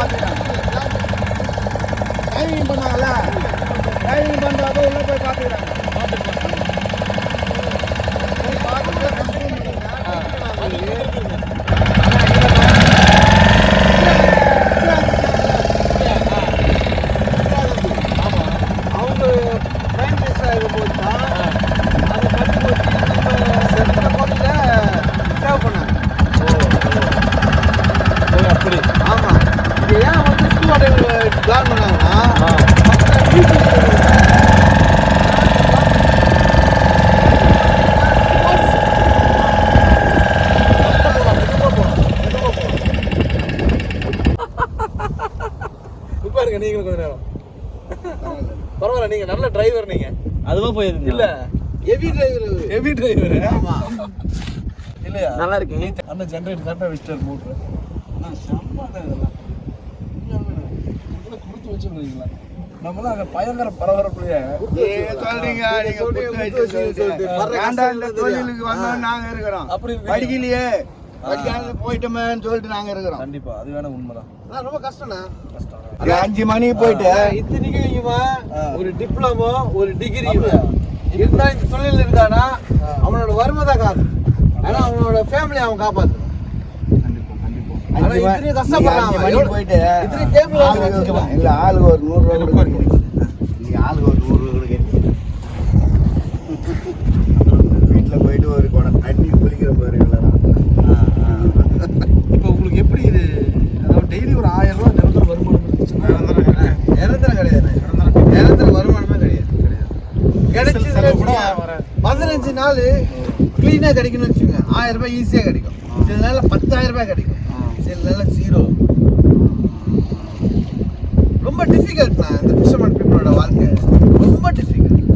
பார்த்துக்கிறாங்க. Diving பண்ணாங்கல்ல diving பண்றப்ப உள்ளே போய் பார்த்துக்கிறாங்க போய் பார்த்துட்டு confirm அவங்க டைம் வேஸ்ட் ஆகும்போது தான் அதை கட்டி போட்டு நம்ம செலுத்துற கோவிலில் சேவ் பண்ணாங்க அப்படி ஆமா இது ஏன் வந்து ஸ்கூல் அடைவு பிளான் பண்ணாங்கன்னா மத்த வீட்டுக்கு உட்காருங்க நீங்களும் கொஞ்ச நேரம் பரவாயில்ல நீங்க நல்ல டிரைவர் நீங்க அதுவா போயிருந்தீங்க இல்ல ஹெவி டிரைவர் ஹெவி டிரைவர் ஆமா இல்லையா நல்லா இருக்கு. அண்ணன் ஜென்ரேட் கரெக்டாக வச்சிட்டார் மோட்ரு செம்ம இதெல்லாம் இதெல்லாம் கொடுத்து வச்சுருந்தீங்களா நம்மளாம் அங்கே பயங்கர பரபரப்புலையே. சொல்றீங்க நீங்க தொழிலுக்கு வந்தோம் நாங்க இருக்கிறோம். அப்படி. படிக்கலையே. போயிட்டோமேன்னு சொல்லிட்டு நாங்க இருக்கிறோம். கண்டிப்பா அது வேணா உண்மைதான். ரொம்ப கஷ்டம்ண்ணா. கஷ்டம். அஞ்சு மணிக்கு போயிட்டு. இத்தனைக்கும் இவன். ஒரு டிப்ளமோ ஒரு டிகிரி? இருந்தா இந்த தொழில் இருந்தானா? அவனோட வறுமை தான் காரணம். ஆனா அவனோட ஃபேமிலி அவன் காப்பாத்து கண்டிப்பா கண்டிப்பா. ஆனா அஞ்சு மணி- இத்தனையும் கஷ்டப்படுறான் நீங்க அஞ்சு அவன். மணிக்கு எவ்வளவு- போயிட்டு ஆளுக்கு வச்சுக்கலாம். இல்ல ஆளுக்கு ஒரு நூறு ரூபா ஆளுக்கு ஒரு நூறு ரூபா வீட்டுல போயிட்டு ஒரு குடம் தண்ணி குளிக்கிற பாருங்களா இப்போ உங்களுக்கு எப்படி இது? அதாவது டெய்லி ஒரு ஆயிரம் ரூபாய் நிரந்தர வருமானம் நிரந்தரம் கிடையாது. நிரந்தர வருமானமே கிடையாது. கிடைச்சதுல செலவு கூட பதினஞ்சு நாள் கிளீனா கிடைக்கும்னு வச்சுக்கோங்க. ஆயிரம் ரூபாய் ஈஸியா கிடைக்கும். சில நாள்ல பத்தாயிரம் ரூபாய் கிடைக்கும். சில நாள்ல ஜீரோ ரொம்ப டிஃபிகல்ட்ண்ணா இந்த ஃபிஷர்மேன் பீப்புளோட வாழ்க்கை. ரொம்ப டிஃபிகல்ட்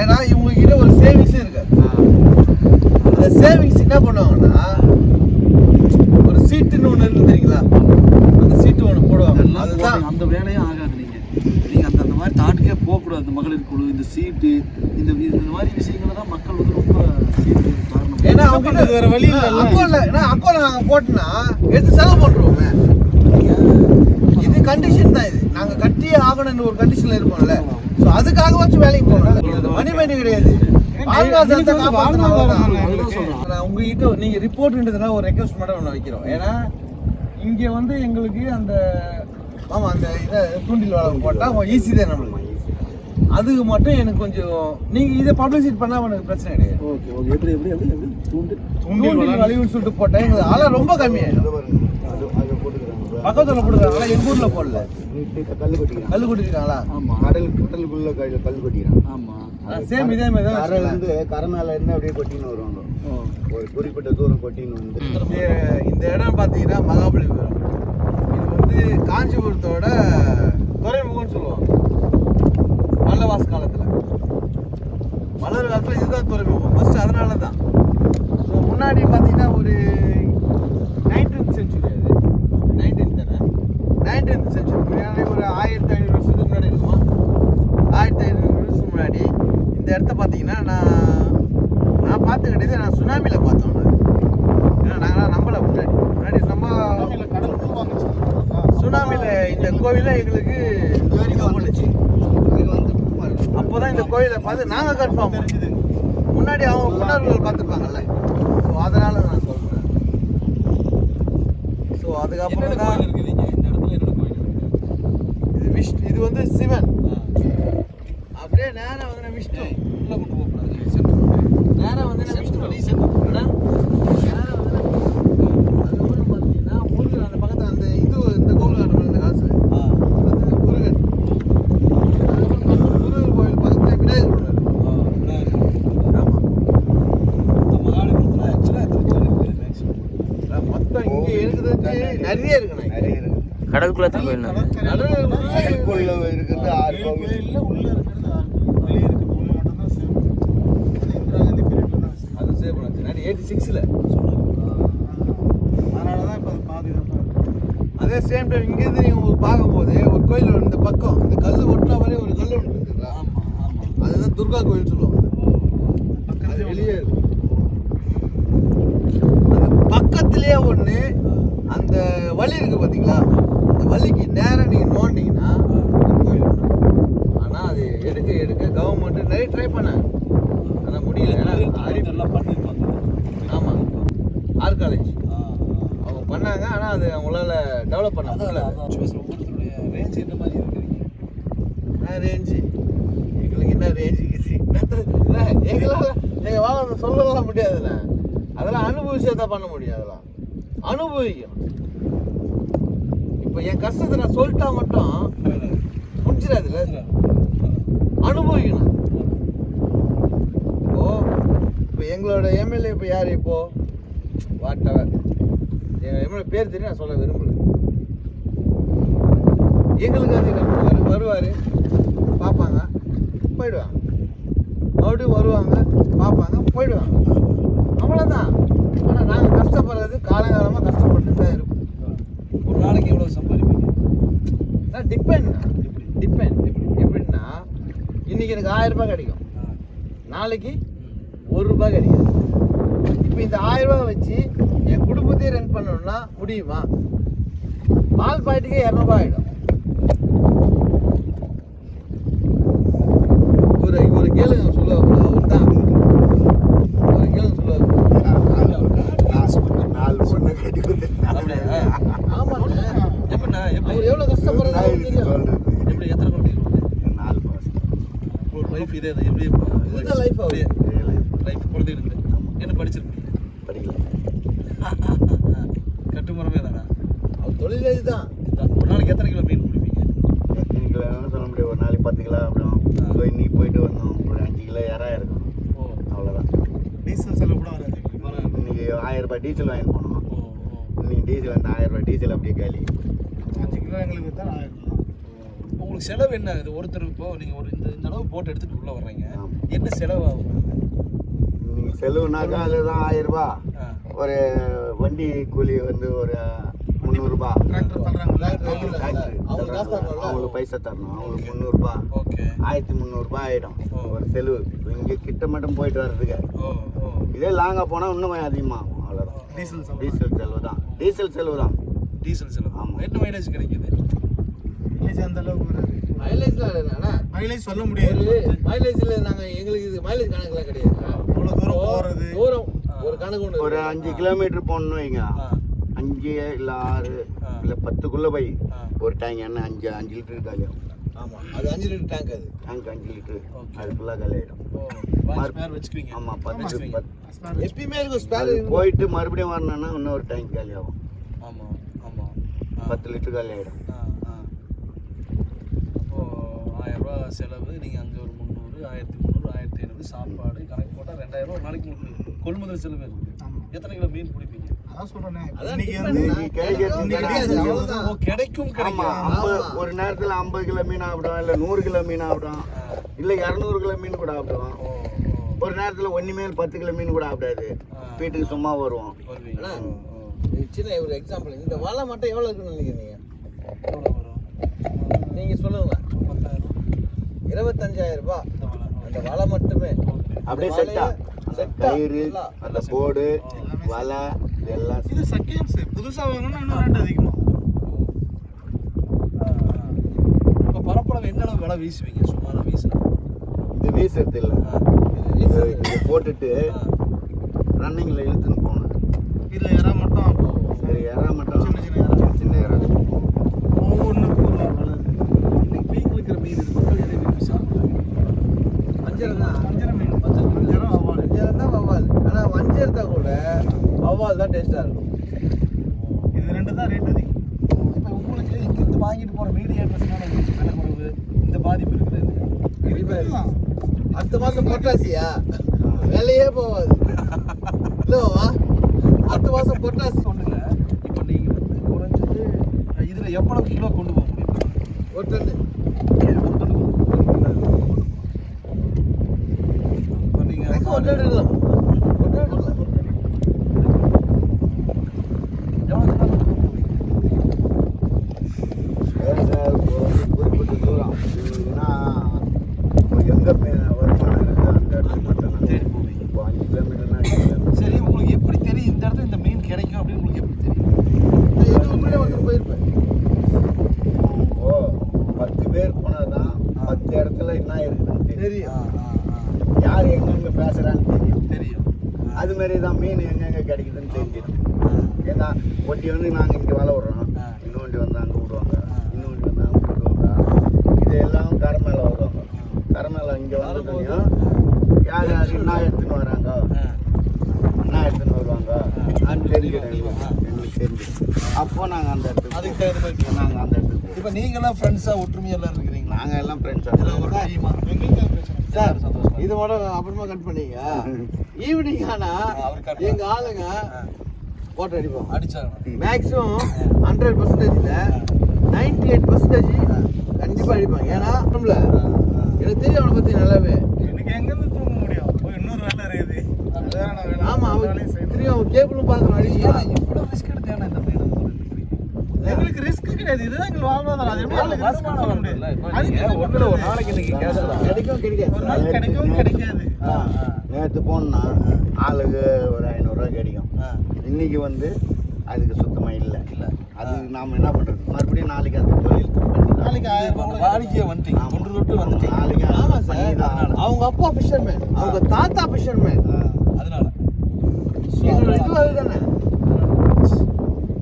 ஏன்னா இவங்க கிட்ட ஒரு சேவிங்ஸே இருக்காது அந்த சேவிங்ஸ் என்ன பண்ணுவாங்கன்னா ஒரு சீட்டுன்னு ஒன்று தெரியுங்களா? அந்த சீட்டு ஒன்று போடுவாங்க. அதுதான். அந்த வேலையும் ஆகாது. அந்த அந்த மாதிரி தாட்டுக்கே போகக்கூடாது. இந்த மகளிர் குழு இந்த சீட்டு இந்த இந்த மாதிரி விஷயங்களை தான் மக்கள் வந்து ரொம்ப காரணம். ஏன்னா அவங்க வேற வழி. அக்கௌண்ட்ல ஏன்னா அக்கௌண்ட்ல நாங்க போட்டோம்னா எடுத்து செலவு பண்றோமே இது கண்டிஷன் தான் இது. நாங்க கட்டியே ஆகணும்னு ஒரு கண்டிஷன்ல இருக்கோம்ல சோ அதுக்காக வச்சு வேலைக்கு போகணும் மணி மணி கிடையாது. உங்ககிட்ட நீங்க ரிப்போர்ட்ன்றதுனால ஒரு ரெக்வஸ்ட் மட்டும் ஒன்று வைக்கிறோம். ஏன்னா இங்க வந்து எங்களுக்கு அந்த ஆமா அந்த இதை தூண்டில் வேலை போட்டா ஈஸி தான் நம்மளுக்கு. அதுக்கு மட்டும் எனக்கு கொஞ்சம் நீங்க இதை பப்ளிசிட்டி பண்ணா எனக்கு பிரச்சனை கிடையாது. Okay okay. எப்படி எப்படி எப்படி எப்படி? தூண்டு தூண்டில் வலிவுன்னு சொல்லிட்டு போட்டேன் எங்களுக்கு ஆளா ரொம்ப கம்மியாயிடும். பக்கத்துல போடுறாங்களா எங்க ஊர்ல போடல. கல் கொட்டிக்கிறாங்க. கல் குடிக்கிறாங்களா ஆமா. கடல் கடலுக்குள்ள கல் கொட்டிக்கிறாங்க. ஆமா. சேம் இதே மாதிரி தான் வச்சுக்கலாம். வந்து கரை மேல இருந்து அப்படியே கொட்டின்னு வருவாங்க. ஒரு குறிப்பிட்ட தூரம் கொட்டின்னு வந்து. இந்த- இடம் பார்த்தீங்கன்னா மகாபலிபுரம். வந்து காஞ்சிபுரத்தோட துறைமுகம்னு சொல்லுவாங்க. பல்லவாச காலத்தில். மலர் காலத்தில் இதுதான் துறைமுகம். ஃபஸ்ட்டு அதனால தான் ஸோ முன்னாடி பார்த்தீங்கன்னா ஒரு நைன்டீன்த் செஞ்சுரி அது நைன்டீன்த் தானே நைன்டீன்த் செஞ்சுரி முன்னாடி ஒரு ஆயிரத்தி ஐநூறு வருஷத்துக்கு முன்னாடி இருக்குமா ஆயிரத்தி ஐநூறு வருஷத்துக்கு முன்னாடி இந்த இடத்த பார்த்தீங்கன்னா நான் நான் பார்த்து கிடையாது நான் சுனாமியில் பார்த்தோம் நான் ஏன்னா நாங்களாம் நம்பல முன்னாடி முன்னாடி நம்ம கடல் உள்வாங்க சுனாமியில் இந்த கோவிலை எங்களுக்கு இது பண்ணுச்சு இது வந்து பூமா இருக்கு. அப்போதான் இந்த கோயிலை பார்த்து நாங்கள் கன்ஃபார்ம் முன்னாடி அவங்க முன்னோர்கள் பார்த்துருப்பாங்கல்ல ஸோ அதனால நான் சொல்கிறேன் ஸோ அதுக்கப்புறம் தான் இது விஷ்ணு இது வந்து சிவன். அப்படியே நேரா வந்து விஷ்ணு. உள்ள கொண்டு போகக்கூடாது. சென்டர் நேரா வந்து விஷ்ணு நீ சென்டர் அண்ணா, நேரா வந்து நான் விஷ்ணு. அதுக்கப்புறம் பார்த்தீங்கன்னா முருகன் அந்த பக்கத்துல அந்த இது இந்த கோவில் காட்டுவாங்க இந்த காலத்துல அது முருகன் அதுக்கப்புறம் முருகன் கோயில் பக்கத்துல விநாயகர் ஒன்று இருக்கு. ஆமா மகாபலிபுரத்தில் ஆக்சுவலாக எத்தனை கோயில் இருக்குது மேக்ஸிமம் அதான் மொத்தம் இங்க இருக்குது நிறைய இருக்குண்ணே நிறைய இருக்கு கடலுக்குள்ள தான் கோயில் இருக்கிறது ஆறு கோயில்ல உள்ள இருக்கிறது ஆறு கோயில் வெளியே இருக்கிறது ஒண்ணு மட்டும் தான் சேவ் இந்திரா காந்தி பீரியட்ல தான் அது சேவ் பண்ணாச்சு. எயிட்டி சிக்ஸில் அதனால தான் இப்போ அது பாதுகாப்பாக அதே சேம் டைம் இங்கேருந்து நீங்கள் உங்களுக்கு பார்க்கும்போது ஒரு கோயில் இந்த பக்கம். இந்த கல் ஒட்டின மாதிரி ஒரு கல் ஒன்று இருக்குங்களா ஆமா ஆமா. அதுதான் துர்கா கோயில் சொல்லுவாங்க. அது வெளியே இருக்கு. அது பக்கத்திலேயே ஒன்று அந்த வழி இருக்கு பார்த்தீங்களா வழிக்கு நேரா நீங்கள் நோண்டிங்கன்னா கோயில் ஆனால் அது எடுக்க எடுக்க கவர்மெண்ட் நிறைய ட்ரை பண்ணாங்க. ஆனால் முடியல. ஏன்னா அறிவு எல்லாம் பண்ணிருப்பாங்க. ஆமாம் ஆர் காலேஜ். அவங்க பண்ணாங்க. ஆனால் அது அவங்களால டெவலப் பண்ண முடியல. ரேஞ்ச் என்ன மாதிரி இருக்கிறீங்க என்ன ரேஞ்சு எங்களுக்கு என்ன ரேஞ்சு எங்களால் எங்கள் வாழ சொல்லலாம் முடியாதுல்ல. அதெல்லாம் அனுபவிச்சா தான் பண்ண முடியும் அதெல்லாம். அனுபவிக்கணும். இப்போ என் கஷ்டத்தை நான் சொல்லிட்டா மட்டும் முடிச்சிடாதுல்ல அனுபவிக்கணும். இப்போ இப்போ எங்களோட எம்எல்ஏ இப்போ யார் இப்போ? Whatever. எங்கள் எம்எல்ஏ பேர் தெரியும் நான் சொல்ல விரும்பல. எங்களுக்கு அது வருவார் வருவார். பார்ப்பாங்க. போயிடுவாங்க. மறுபடியும் வருவாங்க பார்ப்பாங்க போயிடுவாங்க. அவ்வளோதான் ஆனால் நாங்கள் கஷ்டப்படுறது காலங்காலமாக கஷ்டப்பட்டு தான் இருப்போம். நாளைக்கு எவ்வளோ சம்பாதிப்பீங்க? டிபெண்ட் டிபெண்ட் எப்படின்னா இன்னைக்கு எனக்கு ஆயிரம் ரூபாய் கிடைக்கும். நாளைக்கு ஒரு ரூபாய் கிடைக்கும் இப்போ இந்த ஆயிரம் ரூபாய் வச்சு என் குடும்பத்தையே ரன் பண்ணணும்னா முடியுமா? பால் பாக்கெட்டுக்கே இரநூறுபா ஆகிடும் ஒரு ஒரு கேளுங்க சொல்லுவாங்க அவர் தான் ஒரு கேளுங்க சொல்லுவாங்க காசு கொடுத்து நாலு பொண்ணை கட்டி அப்படியா? ஆமாங்க எப்படிண்ணா எப்படி அவர் எவ்வளோ கஷ்டப்படுறது அவருக்கு தெரியும் சொல்றது எப்படி எத்தனை குழந்தைகள் நாலு பசங்க ஒரு லைஃப் இதே தான் எப்படி இந்த life ஆ? லைஃப் குழந்தைகளுக்கு என்ன படிச்சிருக்கீங்க படிக்கல கட்டுமரமே தானா அவர் தொழிலே இதுதான் இதான். ஒரு நாளைக்கு எத்தனை கிலோ மீன் பிடிப்பீங்க எத்தனை கிலோன்னு சொல்ல முடியாது ஒரு நாளைக்கு பத்து கிலோ அப்படியும் இதோ இன்னைக்கு போயிட்டு வந்தோம் ஒரு அஞ்சு கிலோ இறா இருக்கும் ஓ அவ்வளோதான் டீசல் செலவு கூட வராது இன்னைக்கு ஆயிரம் ரூபாய் டீசல் வாங்கிட்டு போனோம் ஓ இன்னைக்கு டீசல் அந்த ஆயிரம் ரூபாய் டீசல் அப்படியே காலி. அஞ்சு கிலோ எங்களுக்கு தான் ஆயிரம் ரூபா. உங்களுக்கு செலவு என்ன ஆகுது ஒருத்தர் இப்போ நீங்கள் ஒரு இந்த இந்த அளவு போட்டு எடுத்துட்டு உள்ள வர்றீங்க. என்ன செலவு ஆகும் இன்னைக்கு செலவுனாக்கா அதுதான் ஆயிரம் ரூபாய் ஆ. ஒரு வண்டி கூலி வந்து ஒரு டாக்டர் அவங்களுக்கு பைசா தரணும். அவங்களுக்கு முந்நூறுரூபா ஓகே. ஆயிரத்தி முந்நூறுரூபா ஆகிடும். ஒரு செலவு. இங்கே கிட்ட மட்டும் போயிட்டு வர்றதுக்கு. இதே லாங்காக போனால் இன்னும் கொஞ்சம் அதிகமாகும். அவ்வளோதான் டீசல் டீசல் செலவு தான். டீசல் செலவு தான் டீசல் செலவு. ஆமா. என்ன மைலேஜ் கிடைக்குது? மைலேஜ் அந்த அளவுக்கு வராது மைலேஜ்லாம் இல்லைண்ணா மைலேஜ் சொல்ல முடியாது. ஒரு மைலேஜ்ல நாங்க எங்களுக்கு இது மைலேஜ் கணக்குலாம் கிடையாது. இவ்வளோ தூரம் போகிறது தூரம் ஒரு கணக்கு ஒன்று ஒரு அஞ்சு கிலோமீட்டர் போகணும்னு வைங்க. அஞ்சு இல்லை ஆறு. இல்லை பத்துக்குள்ளே போய். ஒரு டேங்க் எண்ணெய் அஞ்சு அஞ்சு லிட்டர் காலியாகும். ஆமா. அது அஞ்சு லிட்டர் டேங்க் அது. டேங்க் அஞ்சு லிட்டர். அது ஃபுல்லாக பேர் வச்சுக்குவீங்க. ஆமாம் பத்து. பத்து எப்பயுமே இருக்கும் ஸ்பேர் போயிட்டு மறுபடியும் வரணும்னா இன்னொரு டேங்க் காலியாகும் ஆமா ஆமா. ஆ. பத்து லிட்டர் காலியாகிடும் ஆ ஆ. அப்போ ஆயிரம் ரூபாய் செலவு நீங்கள் அங்கே ஒரு முந்நூறு ஆயிரத்தி முந்நூறு ஆயிரத்தி ஐநூறு சாப்பாடு கணக்கு போட்டால் ரெண்டாயிரம் ரூபா ஒரு நாளைக்கு கொள்முதல் செலவு. இருக்கு ஆமாம் எத்தனை கிலோ மீன் பிடிப்பீங்க? ஒரு நேரத்தில் ஐம்பது கிலோ மீன் ஆகிடும் இல்லை நூறு கிலோ மீன் ஆகிடும் இல்லை இரநூறு கிலோ மீன் கூட ஆகிடும் ஒரு நேரத்தில் ஒன்று மேல் பத்து கிலோ மீன் கூட ஆகிடாது வீட்டுக்கு சும்மா வருவோம். சின்ன ஒரு எக்ஸாம்பிள் இந்த வலை மட்டும் எவ்வளவு இருக்குன்னு நினைக்கிறீங்க எவ்வளோ வரும்? நீங்க சொல்லுங்க. இருபத்தஞ்சாயிரம் ரூபாய் அந்த வலை மட்டுமே. அப்படியே செட்டா கயிறு. அந்த போர்டு வலை இதெல்லாம் இது செகண்ட்ஸ் புதுசாக வாங்கினா இன்னும் ரேட் அதிகமாகும் இப்போ பரப்பளவு என்ன அளவு விலை வீசுவீங்க? சுமாராக வீசலாம் இது வீசுறது இல்லை. இது போட்டுட்டு ரன்னிங்கில் இழுத்துன்னு போகணும். இதில் இறா மட்டும் இது இறா மட்டும் சின்ன சின்ன இறா. சின்ன இறா. ஒவ்வொன்றுக்கும் ஒரு விலை. இன்னைக்கு மீன் இருக்கிற மீன் மக்கள் எதை விரும்பி சாப்பிடுறாங்க? வஞ்சரம் தான். வஞ்சரம் மீன். வஞ்சரம் அவ்வாறு வஞ்சரம் தான் வவ்வால் ஆனா வஞ்சரத்தை கூட வவ்வால் தான் டேஸ்டா இருக்கும். இது ரெண்டு தான் ரேட் அதிகம். இப்போ உங்களுக்கு இங்கிருந்து வாங்கிட்டு போகிற மீடியேட்டர்ஸ்னால உங்களுக்கு விலை குறைவு இந்த பாதிப்பு இருக்குது. கண்டிப்பா அடுத்த மாசம் பொட்டாசியா? வேலையே போகாது. இல்லவா அடுத்த மாசம் பொட்டாசி இல்லை இப்போ நீங்கள் வந்து குறைஞ்சது இதில் எவ்வளவு கிலோ கொண்டு போக முடியும்? ஒரு டன்னு ஒரு டன் இப்போ நீங்கள் எனக்கு ஒன்று எடுக்கலாம் ஒன்று எடுக்கலாம் மீன் எங்கெங்க கிடைக்குதுன்னு தெரிஞ்சிடும் ஏன்னா ஒண்டி வந்து நாங்கள் இங்கே வலை விடுறோம் இன்னொண்டி வந்து அங்கே விடுவாங்க இன்னொண்டி வந்து அங்கே விடுவாங்க இது எல்லாம் கரை மேலே வருவாங்க கரை மேலே இங்கே வந்ததுலையும் யார் யார் என்ன எடுத்துன்னு வராங்க என்ன எடுத்துன்னு வருவாங்க அது தெரிஞ்சிடும் எங்களுக்கு அப்போ நாங்கள் அந்த இடத்துக்கு அதுக்கு தகுந்த மாதிரி நாங்கள் அந்த இடத்துக்கு இப்போ நீங்களாம் ஃப்ரெண்ட்ஸாக ஒற்றுமையாக எல்லாம் இருக்கிறீங்களா நாங்கள் எல்லாம் ஃப்ரெண்ட்ஸாக ஃப்ரெண்ட்ஸ் சார் இது மட்டும் அப்புறமா கட் பண்ணீங்க ஈவினிங் ஆனா அவர் எங்க ஆளுங்க ஓட்டர் அடிப்போம் அடிச்சாங்க மேக்ஸிமம் ஹண்ட்ரட் பர்சன்டேஜ்ல நைன்டி எயிட் பர்சன்டேஜ் கண்டிப்பா அடிப்பாங்க ஏன்னா எனக்கு தெரியும் அவனை பத்தி நல்லாவே. எனக்கு எங்கேருந்து தூங்க முடியும்? இன்னொரு வேலை இருக்குது. ஆமா அவன் வேலையும் தெரியும் அவன் கேபிளும் பார்க்கணும் அடிக்கலாம் இவ்வளோ ரிஸ்க் எடுத்து ஏன்னா இந்த மீன் எங்களுக்கு ரிஸ்க் கிடையாது இதுதான் எங்களுக்கு வாழ்வாதாரம் அது எப்படி எங்களுக்கு risk னு அதுக்கு என்ன ஒரு நாளைக்கு இன்னைக்கு கேஸ் கிடைக்கும் கிடைக்காது ஒரு நாள் கிடைக்கவும் கிடைக்காது நேற்று போனா ஆளுக்கு ஒரு ஐநூறுரூவா கிடைக்கும் இன்னைக்கு வந்து அதுக்கு சுத்தமாக இல்லை இல்லை அது நாம் என்ன பண்ணுறது மறுபடியும் நாளைக்கு அந்த தொழில் நாளைக்கு ஆயிரம் இப்போ ரூபாய் வாடிக்கையை வந்துட்டீங்க தொன்று தொட்டு வந்துட்டீங்க நாளைக்கு ஆமாம் பண்ணி சார் அவங்க அப்பா ஃபிஷர்மேன் அவங்க தாத்தா ஃபிஷர்மேன் அதனால எங்களோட இது அதுதானே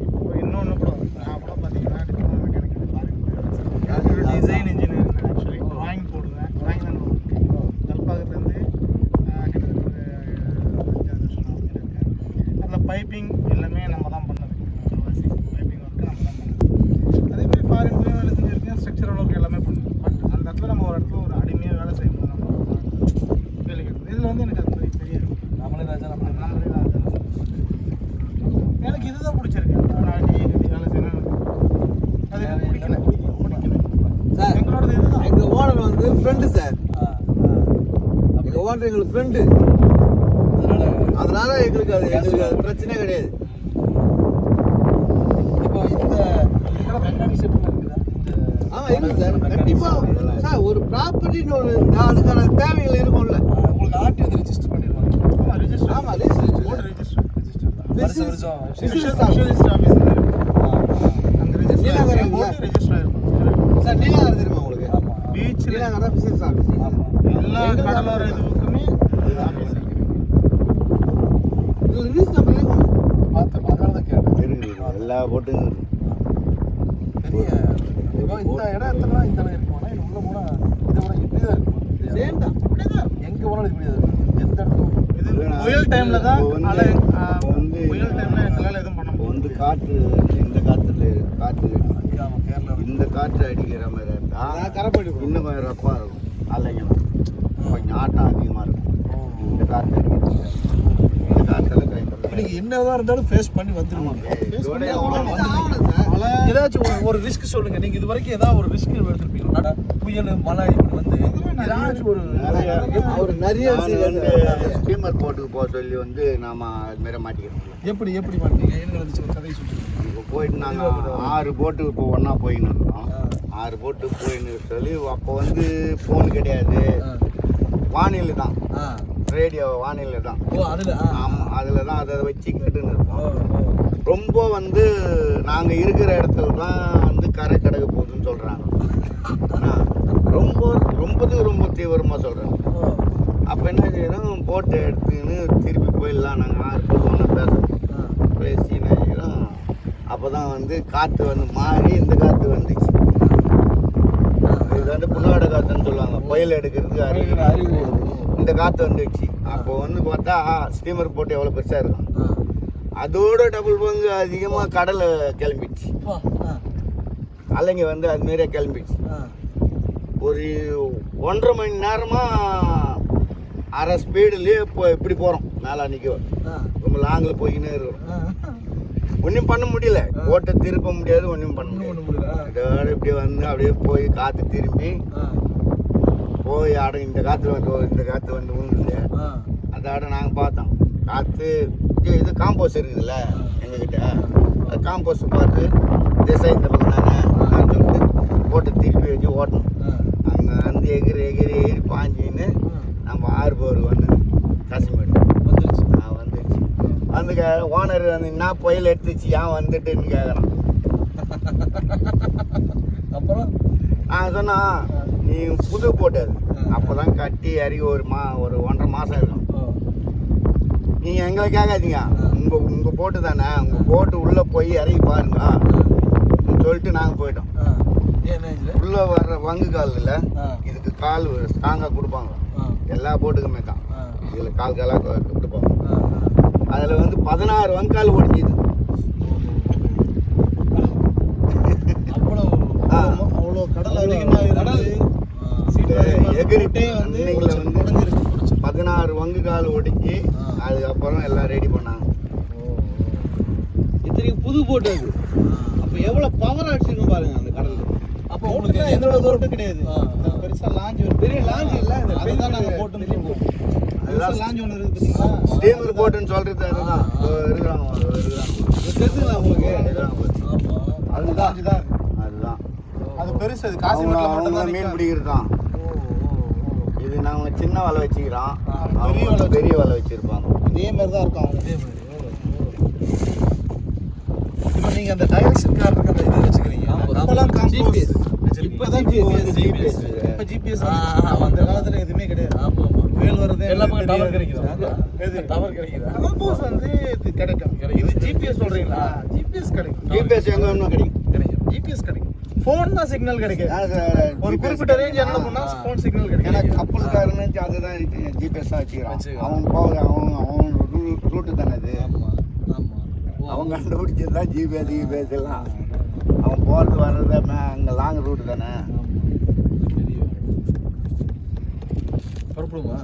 இப்போ இன்னொன்று கூட நான் கூட பார்த்தீங்கன்னா diploma mechanical design engineer actually drawing போடுவேன் டிராயிங் தான் கல்பாக்கத்துலேருந்து கிட்டத்தட்ட ஒரு அஞ்சாறு வருஷம் நான் இருக்கேன் அதில் பைப்பிங் எல்லாமே நம்ம தான் பண்ணது பைப்பிங் ஒர்க்கு நம்ம தான் பண்ணது அதே மாதிரி ஃபாரின் போய் வேலை செஞ்சுருக்கேன் ஸ்ட்ரக்சரல் ஒர்க் எல்லாமே பண்ணுவேன் பட் அந்த இடத்துல நம்ம ஒரு இடத்துல ஒரு அடிமையாக வேலை செய்யும்போது நம்ம கேள்வி கேட்குறது இதில் வந்து எனக்கு அது தெரியாது நம்மளே ராஜா நம்ம நாமளே தான் அது எனக்கு இதுதான் பிடிச்சிருக்கு நான் டீ கட்டி வேலை செய்யணும் அது எனக்கு பிடிக்கல பிடிக்கல சார் எங்களோடது இதுதான் எங்க ஓனர் வந்து ஃப்ரெண்டு சார் ஆ, ஆ. எங்க ஓனர் எங்களுக்கு ஃப்ரெண்டு அதனால எங்களுக்கு அது எங்களுக்கு அது பிரச்சனை கிடையாது. இப்போ இந்த ஆமா இருக்கு சார் கண்டிப்பா சார் ஒரு ப்ராப்பர்ட்டின்னு ஒரு அதுக்கான தேவைகள் இருக்கும்ல உங்களுக்கு ஆர்டி வந்து ரெஜிஸ்டர் பண்ணிடுவாங்க ரிஜிஸ்டர் ஆமா தான் ஆஃபீஸ் அந்த ரெஜிஸ்டர் போர்டு ரெஜிஸ்டர் ஆயிருக்கும் சார் நீலாங்கரை தெரியுமா உங்களுக்கு? ஆமா. பீச்சில் நீலாங்கரை பிசினஸ் ஆஃபீஸ் எல்லா கடலோர இதுவுக்குமே தான் எல்லா போட்டும் பெரிய இந்த இடம் எத்தனை இந்த இடம் இருக்குமானா இது உள்ள போனா இதை விட இப்படி தான் இருக்கும் சேம் தான் அப்படிதான் எங்க போனாலும் இப்படி தான் எந்த இடத்துல இது புயல் தான் வந்து- புயல் எங்களால் எதுவும் பண்ண முடியும் வந்து காற்று இந்த காற்றுல காற்று கேரளா இந்த காற்று அடிக்கிற மாதிரி இருந்தா நான் இன்னும் கொஞ்சம் ரப்பாக இருக்கும் அல்லைங்க கொஞ்சம் ஆட்டம் இந்த அடிக்கிறது இந்த காற்றுல கை நீங்க என்னதான் இருந்தாலும் ஃபேஸ் பண்ணி வந்துருவாங்க. ஏதாச்சும் ஒரு ரிஸ்க் சொல்லுங்க. நீங்க இது வரைக்கும் ஏதாவது ஒரு ரிஸ்க் எடுத்திருப்பீங்க புயல் மழை இப்படி வந்து ஏதாச்சும் ஒரு நிறைய. ஸ்டீமர் போட்டுக்கு போக சொல்லி வந்து நாம மாதிரி மாட்டிக்கிறோம். எப்படி எப்படி மாட்டீங்க என்ன நடந்துச்சு? கதையை சொல்லுங்க. இப்போ போயிட்டு நாங்கள் ஆறு போட்டு இப்போ ஒன்றா போயின்னு ஆறு போட்டு போயின்னு சொல்லி அப்போ வந்து ஃபோன் கிடையாது. வானிலை தான். ரேடியோ வானிலை தான். ஓ அதுல ஆமாம் அதில் தான் அதை வச்சு கேட்டுன்னு இருப்போம். ரொம்ப வந்து நாங்கள் இருக்கிற இடத்துல தான் வந்து கரை கடக்க போகுதுன்னு சொல்கிறாங்க ரொம்ப ரொம்ப ரொம்ப தீவிரமாக சொல்கிறாங்க. அப்போ என்ன செய்யணும்? போட்டை எடுத்துன்னு திருப்பி போயிடலாம். நாங்கள் ஆறு பேர் ஒன்றா பேசுகிறோம். பேசி நினைக்கிறோம் அப்போ தான் வந்து காற்று வந்து மாறி இந்த காற்று வந்துச்சு. இது வந்து புண்ணாட காற்றுன்னு சொல்லுவாங்க. புயல் எடுக்கிறதுக்கு அறிவு அறிவு இந்த காற்று வந்துச்சு அப்போ வந்து பார்த்தா ஸ்டீமர் போட்டு எவ்வளோ பெருசாக இருக்கும். அதோட டபுள் பங்கு அதிகமாக கடலை கிளம்பிடுச்சு அலைங்க வந்து அது மாரியே கிளம்பிடுச்சு. ஒரு ஒன்றரை மணி நேரமாக அரை ஸ்பீடுலேயே இப்போ இப்படி போகிறோம் மேலே ஆ. ரொம்ப லாங்கில் போய்க்கினே இருக்கிறோம். ஒன்றும் பண்ண முடியல போட்டை திருப்ப முடியாது ஒன்றும் பண்ண முடியாது முடியல. இதோட இப்படி வந்து அப்படியே போய் காற்று திரும்பி. போய் ஆட இந்த காற்று வந்து இந்த காற்று வந்து விழுந்துது. ஆ. அதோட நாங்கள் பார்த்தோம். காற்று இது இது காம்போஸ் இருக்குதுல்ல எங்ககிட்ட. அது காம்போஸ் பார்த்து திசை இந்த பக்கம் தானே அப்படின்னு சொல்லிட்டு போட்டு திருப்பி வச்சு ஓட்டணும். அங்கே வந்து எகிரி எகிரி ஏறி பாஞ்சின்னு நம்ம ஆறு போர் வந்து காசிமேடு. வந்துருச்சு. நான் வந்துச்சு வந்து ஓனர் வந்து என்ன புயல் எடுத்துச்சு ஏன் வந்துட்டுன்னு கேட்குறான் அப்புறம்? நான் சொன்னா நீ புது போட்டது அப்போ தான் கட்டி இறங்கி ஒரு மா ஒரு ஒன்றரை மாதம் இருக்கும். நீங்கள் எங்களை கேட்காதீங்க. உங்கள் உங்கள் போட்டு தானே உங்கள் போட்டு உள்ளே போய் இறங்கி பாருங்க சொல்லிட்டு நாங்கள் போயிட்டோம்? உள்ளே வர்ற வங்கு காலில். இதுக்கு கால் ஸ்ட்ராங்காக கொடுப்பாங்க. எல்லா போட்டுக்குமே தான். இதில் கால் காலாக கொடுப்பாங்க. அதில் வந்து பதினாறு வங்கால் ஒடிஞ்சுது அவ்வளவு ஆ. அவ்வளோ கடல் அதிகமாக கடல். இருந்து ஆ. சீட்டு அதிகமா எகிரி போட்டே வந்து வந்து பதினாறு வங்கு கால் ஒடிச்சு ஆ. அதுக்கப்புறம் எல்லாம் ரெடி பண்ணாங்க. இத்தனைக்கு புது போட்டு அது. அப்ப எவ்வளவு பவர் அடிச்சிருக்கும் பாருங்க அந்த கடல்ல. அப்போ உங்களுக்கு எந்த போட்டு கிடையாது. ஆ, ஆ. பெருசா லாஞ்ச் ஒரு பெரிய லாஞ்ச் இல்ல இந்த அதுதான் நாங்க பெரிய போட்டுன்னு சொல்லுவோம். பெருசா அதுதான் லாஞ்ச் ஒன்று இருக்குது பார்த்தீங்களா ஸ்டீமர் போட்டுன்னு சொல்றது அதுதான். இருக்கிறாங்க தெரிஞ்சுங்களா உங்களுக்கு இருக்கிறாங்க பாரு. ஆமா அது லாஞ்ச் தான் இருக்கு. அதுதான். அது பெருசு அது மட்டும் தான் மீன் பிடிக்கிறது தான். இது நாங்கள் சின்ன வலை வச்சுக்கிறோம் பெரிய வலை பெரிய வலை வச்சிருப்பாங்க இதே மாதிரி தான் இருக்கும் அவங்க அதே மாதிரி. இப்போ நீங்க அந்த டைரக்ஷன் கார்டுக்கு அந்த இது வச்சுக்கிறீங்க GPS. இப்பதான் GPS. ஜிபிஎஸ் இப்ப ஜிபிஎஸ் ஆ, அந்த காலத்துல எதுவுமே கிடையாது ஆமா ஆமா புயல் வருது எல்லா பக்கம் தெரியாது. டவர் கிடைக்குதா எது? டவர் கிடைக்குதா காம்பஸ் வந்து இது கிடைக்கும் கிடைக்கும். இது ஜிபிஎஸ் சொல்றீங்களா ஜிபிஎஸ் கிடைக்கும் ஜிபிஎஸ் எங்கே வேணுமோ கிடைக்கும் கிடைக்கும் ஜிபிஎஸ் கிடைக்கும் ஃபோன் தான் சிக்னல் கிடைக்கும் அது, ஒரு குறிப்பிட்ட ரேஞ்ச் என்ன பண்ணா. ஃபோன் சிக்னல் ஏன்னா கிடைக்கும் கப்பல்காரன்னு அதுதான் ஜிபிஎஸ் தான் வச்சுக்கிறான். அவன் போகிற அவன் அவன் ரூட்டு தானே அது. அவன் கண்டுபிடிச்சது தான் ஜிபிஎஸ் ஜிபிஎஸ் எல்லாம் அவன் போகிறது வர்றது அங்கே லாங் ரூட் தானே. புறப்படுமா